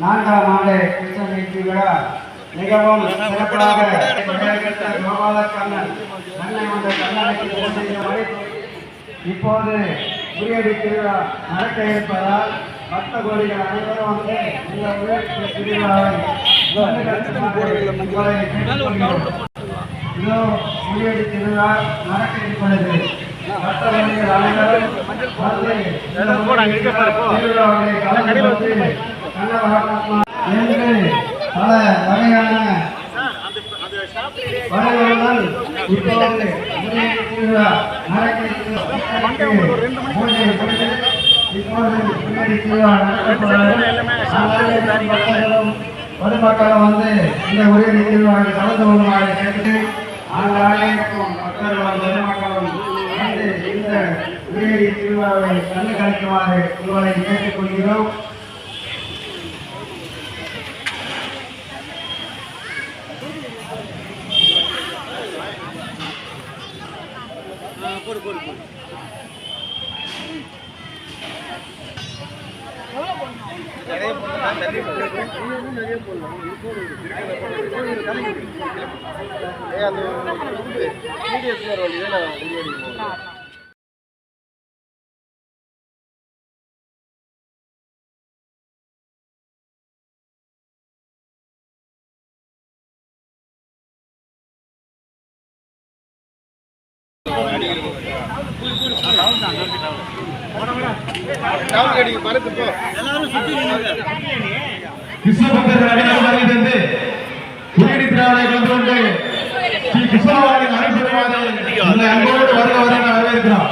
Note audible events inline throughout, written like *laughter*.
நான்காம் ஆண்டு கிருஷ்ண ஜெயந்தி விழா மிகவும் சிறப்பாக நடைபெற்ற கோபாலக்கண்ணன் அன்னை வந்த கண்ணனுக்கு இப்போது உரியடி திருவிழா நடக்க இருப்பதால் பக்த கோடிகள் அனைவரும் வந்து இந்த உயர்த்த திருவிழாவை இதோ உரியடி திருவிழா நடக்க இருப்பது. பக்த கோடிகள் அனைவரும் வந்து திருவிழாவை கலந்து கொண்டு கண்ணவராத்மா என்று பல வகையான வரைவுடன் இப்போது பொதுமக்களும் வந்து இந்த கலந்து கொள்ளுமாறு கேட்டு பொதுமக்களும் வந்து இந்த கண்டு கழிக்குமாறு உங்களை கேட்டுக்கொள்கிறோம் அது வீடியோ வழியாக நான் முன்னாடி கிருஷ்ணபக்தர்கள் அனைவரும் வருகை தந்து திராவிட கலந்து கொண்டு ஸ்ரீ கிருஷ்ணவாரின் அனைத்து அன்போடு வருக வர வரவேற்கிறோம்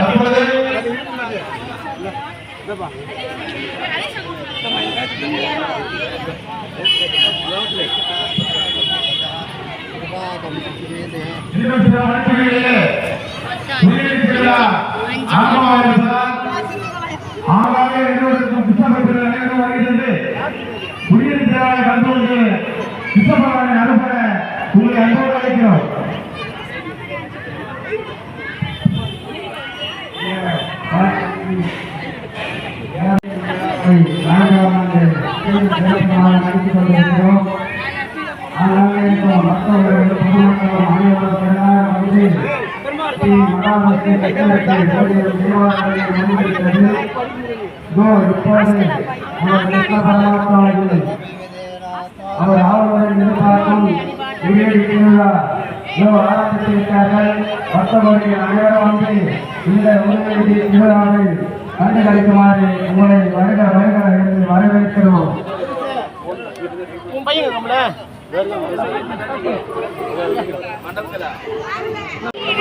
தற்பொழுது இன்னும் சில வழக்குகளிலே உயிரி திருவிழா ஆரம்பமாக இருப்பதால் ஆங்காங்கே எல்லோருக்கும் கிருஷ்ணபக்தர்கள் அனைவரும் வருகை தந்து உயிரி திருவிழா கலந்து கொண்டு கிருஷ்ணபகவானை அனுப்ப உங்களை அன்போடு அழைக்கிறோம் அவர் ஆவலுடன் எதிர்பார்க்கும் உயிரி திருவிழா இதோ ஆரம்பித்திருக்கிறார்கள் பக்தவர்கள் அனைவரும் வந்து இந்த உயிரி திருவிழாவை கண்டுகளிக்குமாறு உங்களை வருக வருக என்று வரவேற்கிறோம்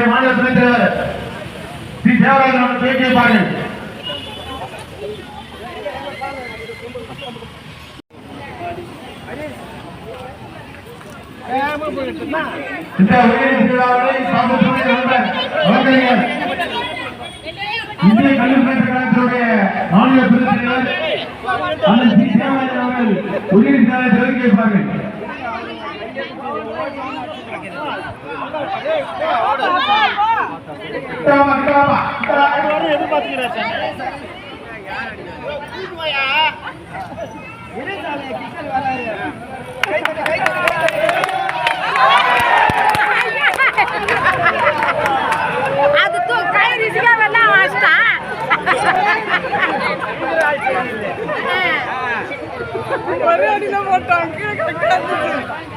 நம்முடைய முன்னேற்ற மாநில துணைத் தலைவர் ஸ்ரீ தேவராஜன் அவர்கள் பேசியிருப்பார்கள். இந்த உயரிய திருவிழாவை சாந்தத்துறை நண்பர் வழக்கறிஞர் இந்திய கல்வி கழகத்தினுடைய மாநில துணைத் தலைவர் அண்ணன் ஸ்ரீ தேவராஜன் அவர்கள் உயிரி திருவிழாவை துவக்கி வைப்பார்கள். ಅದು ತೂ ಕೈ ರಿಸಿಗಾವೆಲ್ಲ ಅಷ್ಟ ஒரே அடியில போட்டான் கீழே கிடக்காது ஆ,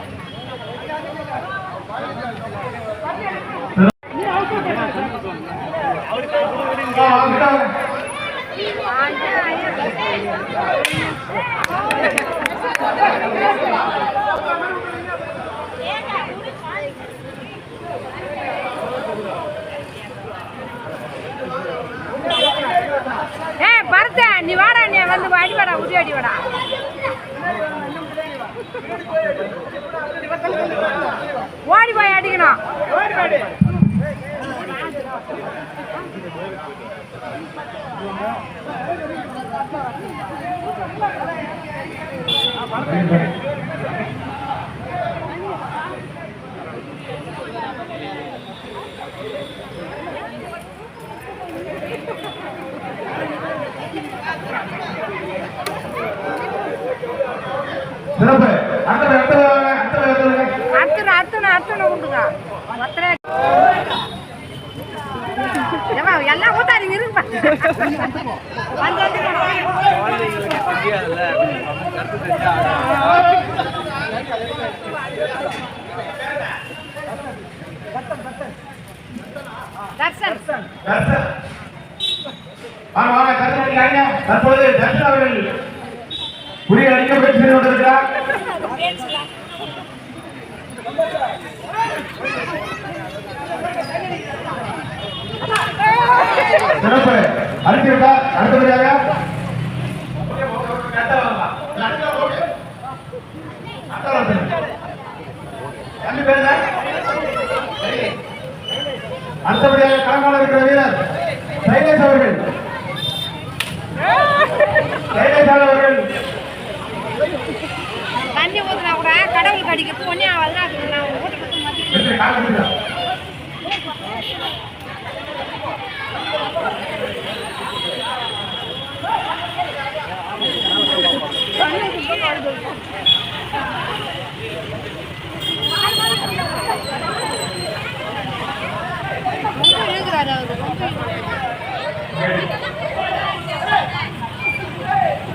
வாடா அடி வாடா ஓடி போய் அடிக்கணும் Thank you. சிறப்பு. அடுத்த அடுத்த அடுத்த அடுத்த அர்த்தனை உண்டுங்க எல்லாம் ஊத்தாதீங்க இருப்பா. தர்சன். தற்பொழுது தர்சன் அவர்கள் புரிய அடிக்க முயற்சி செய்து கொண்டிருக்கிறார். சிறப்பு அடித்து விட்டார் அடுத்தபடியாக தம்பி பேர் என்ன? அடுத்தபடியாக களமாட இருக்கிற வீரர் சைலேஷ் அவர்கள் சைலேஷ் அவர்கள் கடவுள் கூட கடவுளுக்கு அடிக்கிறது ஒன்னே ஆகாதுன்னா நான் ஊட்டி கொடுத்து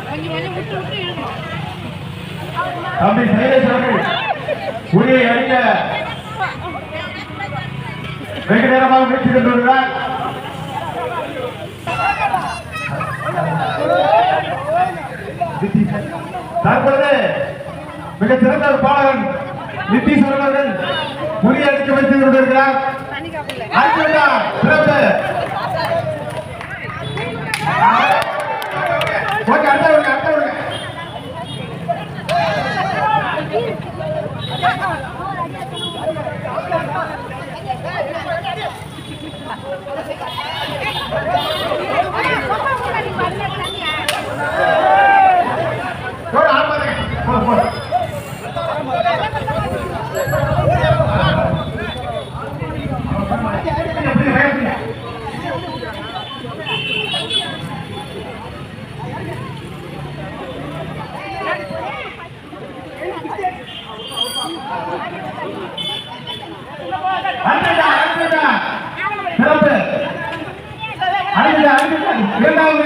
கொஞ்சம் கொஞ்சம் விட்டு விட்டு இழுக்கணும் நேரமாக தற்பொழுது மிகச் சிறந்த ஒரு பாடகன் நித்தீஸ்வரன் அவர்கள் புலியை அடிக்க முயற்சி கொண்டு வருகிறார் சிறப்பு ஓகே அடுத்த விடுங்க அடுத்த விடுங்க போடு, ஆள் பாருங்க. போடு, போடு. பிடிங்க, பிடிங்க, வேகம் பிடிங்க. அடிச்சுடா, அடிச்சுடா. சிறப்பு. அடிச்சுடா, அடிச்சுடா. இரண்டாவது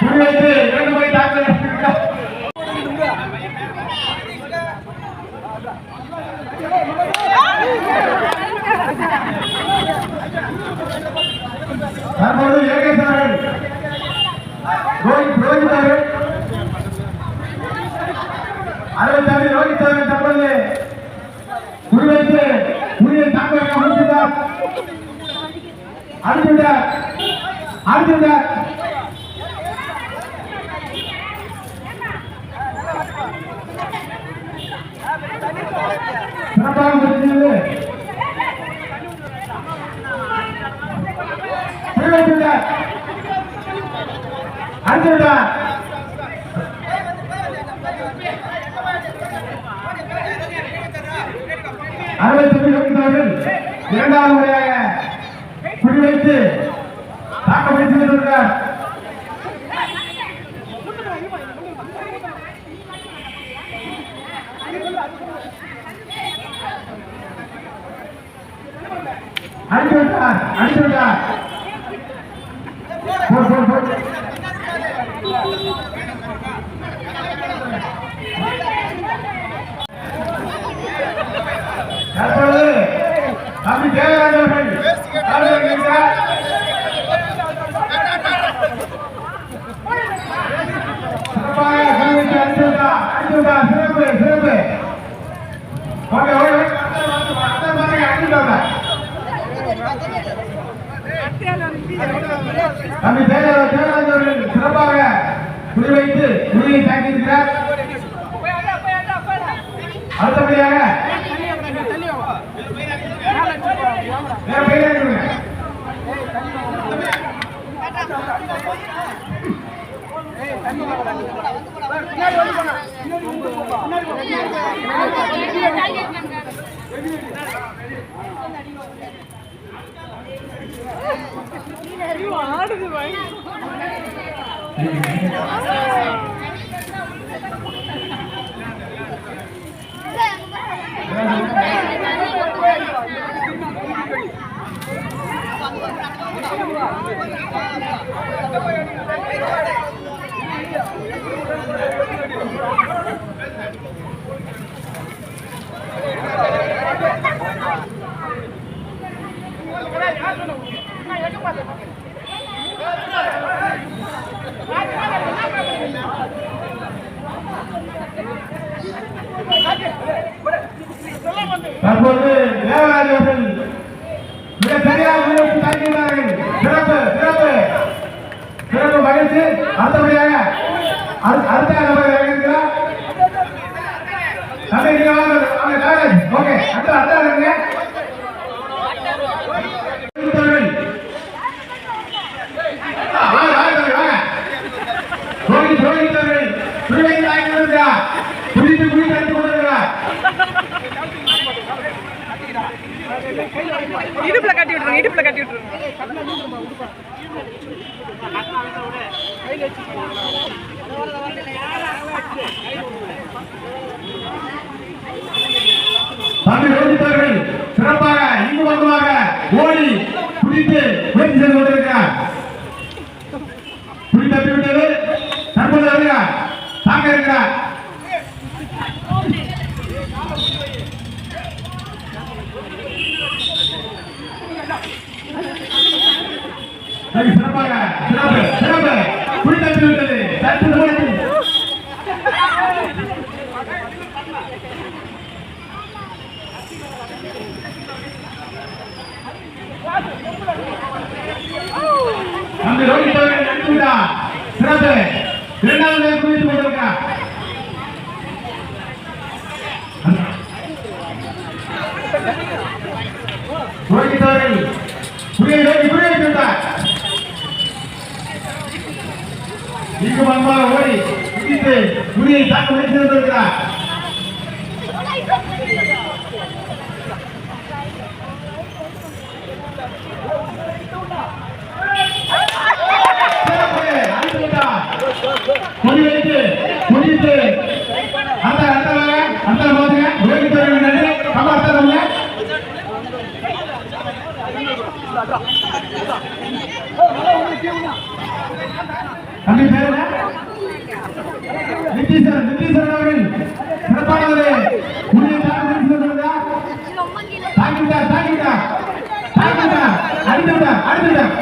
குறிவைத்து இரண்டு முறை தாக்கல் தற்போது ரோஹித் ரோஹித் அவர்கள். அறுபத்தாறு ரோஹித் அவர்கள் தற்போது குறிவைத்து புதிய தாக்கல் முடித்துள்ளார் அடுத்துள்ளார் அடுத்துள்ளார் சிறப்பாக முடிந்தது குறிவைத்துள்ளார் அறுபத்தி இரண்டாவது முறையாக வைத்து தாக்க முயற்சி செய்திருக்கிறார் விட்டார் விட்டார். தம்பி சிறப்பாக குறிவைத்து குறியை தாக்கியிருக்கிறார் அடுத்தபடியாக *laughs* ஆடுது தற்போது தேவராஜ் அவர்கள் முயற்சி சிறப்பு சிறப்பு சிறப்பு மகிழ்ச்சி அடுத்தபடியாக அடுத்த நபர் இருக்கிறார் தம்பி நீங்க வாங்க ஓகே அடுத்த அடுத்த வாங்க, வாங்க, தம்பி, வாங்க. ரோஹித் ரோஹித் அவர்கள் துணிவை தாக்கி கொண்டிருக்கிறார் குடித்து குடித்து அடித்துக் கொண்டிருக்கிறார் இடுப்புல கட்டி விட்டுருங்க இடுப்புல கட்டி விட்டுருங்க. தம்பி ரோஹித் சிறப்பாக இங்கு பக்கமாக ஓடி குடித்து முயற்சி செய்து கொண்டிருக்கிறார். குடி விட்டது தற்போது வருகிறார். தாங்க இருக்கிறார். சிறப்பாக சிறப்பு சிறப்பு. குடி தப்பி விட்டது. தற்போது ஓடி தம்பி ரோஹித் அவர்கள் அடித்து விட்டார். சிறப்பு. இரண்டாவது குறித்து கொண்டிருக்கிறார். ரோஹித் அவர்கள் புரியை நோக்கி புரிய விட்டார். இங்கு ஓடி குதித்து புரியை தாக்க முயற்சி கொண்டிருக்கிறார் கொடி வைத்து குதித்து அந்த அந்த வாங்க அந்த தம்பி என்ன நித்தீஸ்வரன் நித்தீஸ்வரன் அவர்கள் சிறப்பானவரே உரிய தாக்கு சொல்லுங்க தாக்கிட்டார் தாக்கிட்டார் தாக்கிட்டார் அடித்துட்டார் அடித்துட்டார்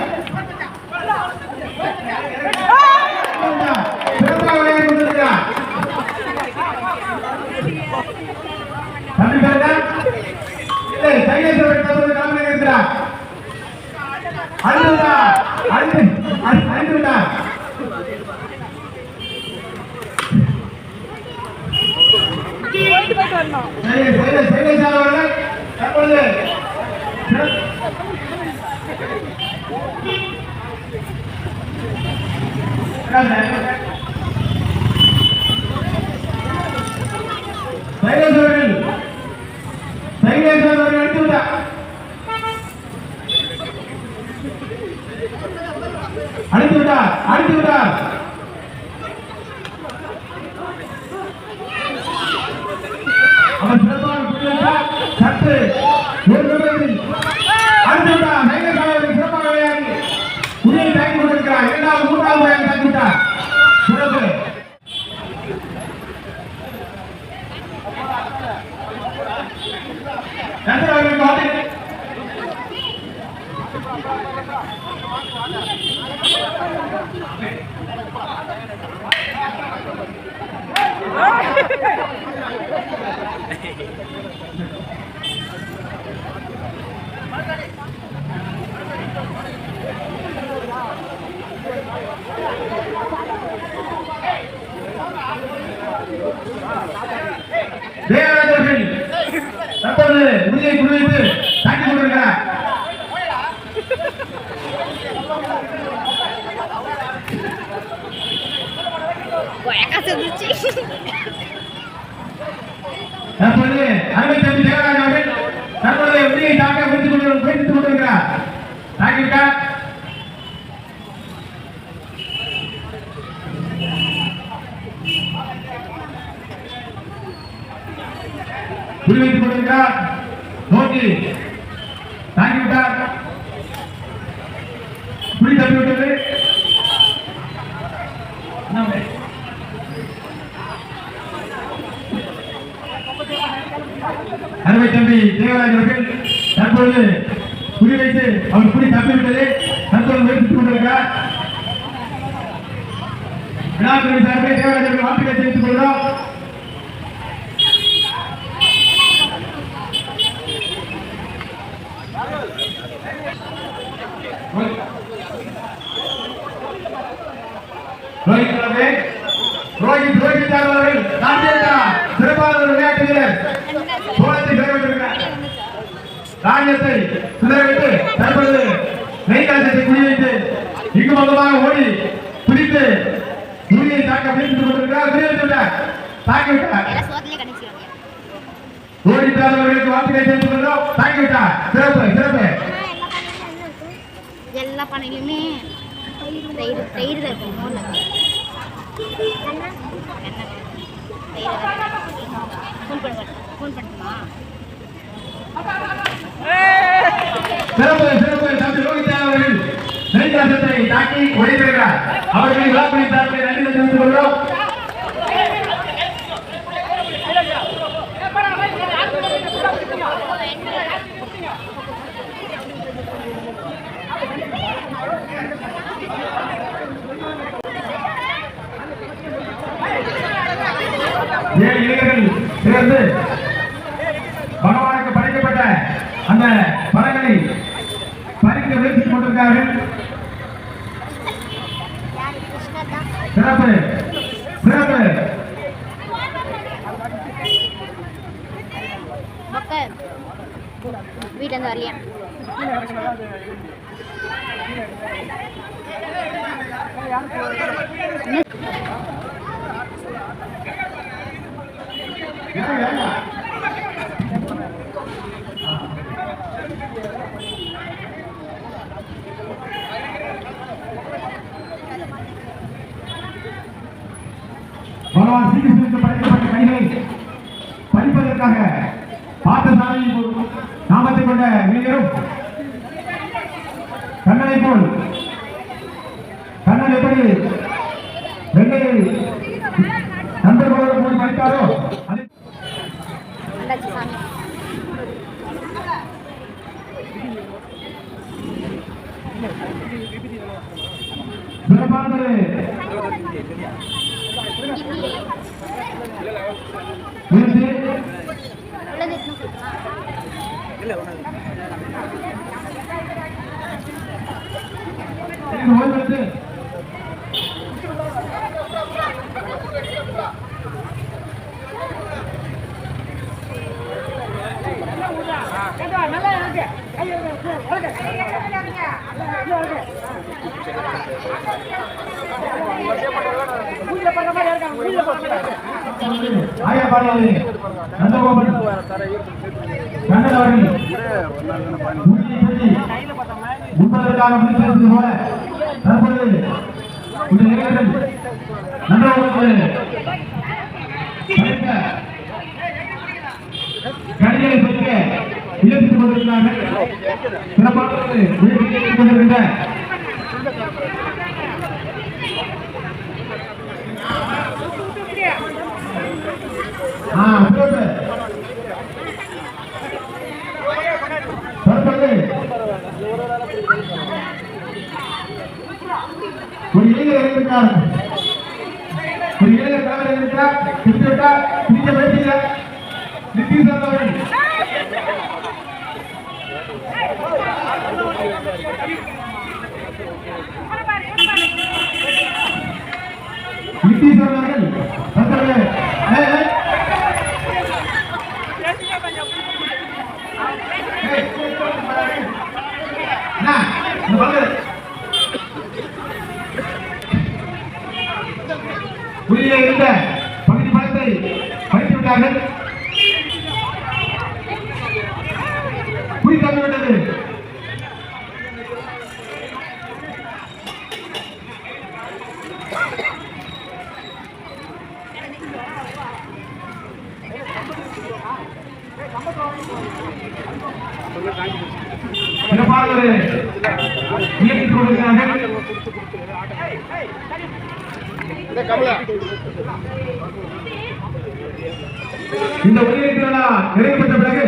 சிறப்பாக விளையாடி கொண்டிருக்கிறார் தம்பி போயிட்டு போயிட்டு வரணும் சரி, சரி, சைலேஷ் அவர்கள் தற்பொழுது சிறப்பு- சைலேஷ் அவர்கள் சைலேஷ் அவர்கள் எடுத்து விட்டார் அடுத்து விட்டார் அடுத்து விட்டார் அவர் சிறப்பாக புரிந்தார் சற்று ஒரு நிமிடத்தில் அடித்து விட்டார் சைலேஷ் அவர்கள் சிறப்பாக விளையாடி புரியை தாக்கி கொண்டிருக்கிறார் இரண்டாவது மூன்றாவது முறையாக தாக்கி விட்டார் சிறப்பு நன்றி அவர்கள் பாட்டு புலியை தாக்க முயற்சி கொண்டு முயற்சித்துக் கொண்டிருக்கிறார் தாக்கிவிட்டார் புலி வைத்துக் கொண்டிருக்கிறார் நோக்கி தாக்கிவிட்டார் புலி தப்பிவிட்டது அருமை தம்பி தேவராஜ் அவர்கள் தற்பொழுது புலி வைத்து அவர் புலி தப்பிவிட்டது தற்பொழுது முயற்சித்துக் கொண்டிருக்கிறார். விழாக்குழு சார்பில் தேவராஜ் அவர்கள் வாழ்த்துக்களை தெரிவித்துக் கொள்கிறோம் ரோஹித் அவர்கள் ரோஹித் ரோஹித் அவர்கள் ராஜேந்திரா சிறப்பான ஒரு விளையாட்டு வீரர் சோழத்தை பெறவிட்டிருக்கிறார் ராஜ்யத்தை சிதறவிட்டு தற்பொழுது நெய்காசத்தை குறிவைத்து இங்கு மொத்தமாக ஓடி பிடித்து துணியை தாக்க முயற்சித்துக் கொண்டிருக்கிறார். குறிவைத்துள்ளார் தாக்கிவிட்டார் ரோஹித் அவர்களுக்கு வாழ்த்துக்களை தெரிவித்துக் கொள்கிறோம் தாக்கிவிட்டார் சிறப்பு சிறப்பு. எல்லா பானையிலுமே தயிர் தயிர் இருக்கும். ஃபோன் பண்ண ஃபோன் பண்ணட்டுமா சிறப்பு சிறப்பு. தம்பி ரோஹித் அவர்கள் நெய்காசத்தை தாக்கி உடைத்திருக்கிறார் அவர்களை விழாக்குழி சார்பில் நன்றி தெரிவித்துக் கொள்கிறோம். ஏழு இளைஞர்கள் பகவான் ஸ்ரீகிருஷ்ணனுக்கு படைக்கப்பட்ட கைகளை பறிப்பதற்காக பார்த்தசாலையில் நாமத்தை கொண்ட இளைஞரும் ஆயா ஓய்வெடுத்து ஆயப்பாடி நந்தகோபன் கண்ணன் அவர்கள் உறுதியை பற்றி உண்பதற்காக முயற்சி போல தற்பொழுது இந்த இளைஞர்கள் நந்தகோபனுக்கு படைத்த கடிகளை பற்றிய இழப்பித்துக் கொண்டிருக்கிறார்கள் சிறப்பாக முயற்சி கொண்டிருக்கின்ற ஆ சிறப்பு தற்பொழுது ஒரு இளைஞர் இருக்கிறார் ஒரு இளைஞர் தலைவர் இருக்கிறார் பிடித்து விட்டார் பிடிக்க முயற்சியில நித்தீஷ் அவர்கள் நித்தீஷ் அவர்கள் தற்பொழுது ஏய், ஏய். ஏய், அண்ணா, இங்க வாங்க. புலியிலே இருந்த பகுதி பணத்தை பறித்து விட்டார்கள் குறி தந்துவிட்டது சிறப்பான ஒரு இயக்கிக் கொண்டிருக்கிறார்கள் இந்த உதவி திருவிழா நிறைவு பெற்ற பிறகு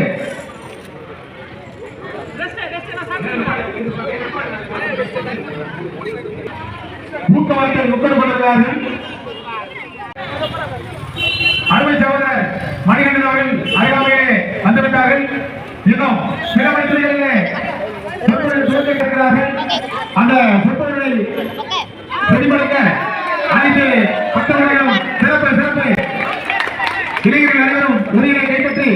ஊக்கவார்த்தை முக்கடு கொண்டிருக்கிறார்கள் அருமை சகோதரர் மணிகண்டன் அவர்கள் அருகாமையிலே வந்துவிட்டார்கள் இன்னும் சில மணித்துறைகளிலே சொற்பொழில் துவங்க அந்த சொற்பொழிலை பிரதிபலிக்க அனைத்து பக்தர்களும் சிறப்பு சிறப்பு. இளைஞர்கள் அனைவரும் உதவிகளை கைப்பற்றி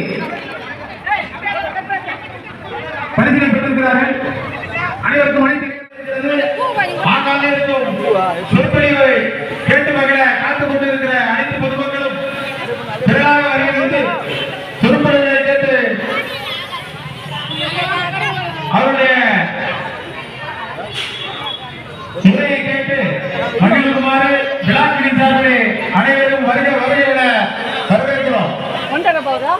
பரிசீலனை பெற்றிருக்கிறார்கள். அனைவருக்கும் அனைத்து ஆங்காங்கே இருக்கும் சொற்பொழிவை கேட்டு மகிழ காத்துக் கொண்டிருக்கிற அனைத்து பொதுமக்களும் திரளாக வருகிறது சொற்பொழிவை கேட்டு அவருடைய உரையை கேட்டு மகிழ்வுமாறு விழாக்கினி சார்பிலே அனைவரும் வருக வருக என வரவேற்கிறோம். வந்துட்டாரா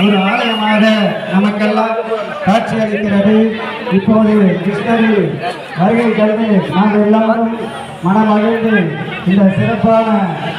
ஒரு ஆலயமாக நமக்கெல்லாம் காட்சி அளிக்கிறது இப்போது கிருஷ்ணரில் வருகை கண்டு நாங்கள் எல்லாரும் மனமகிழ்ந்து இந்த சிறப்பான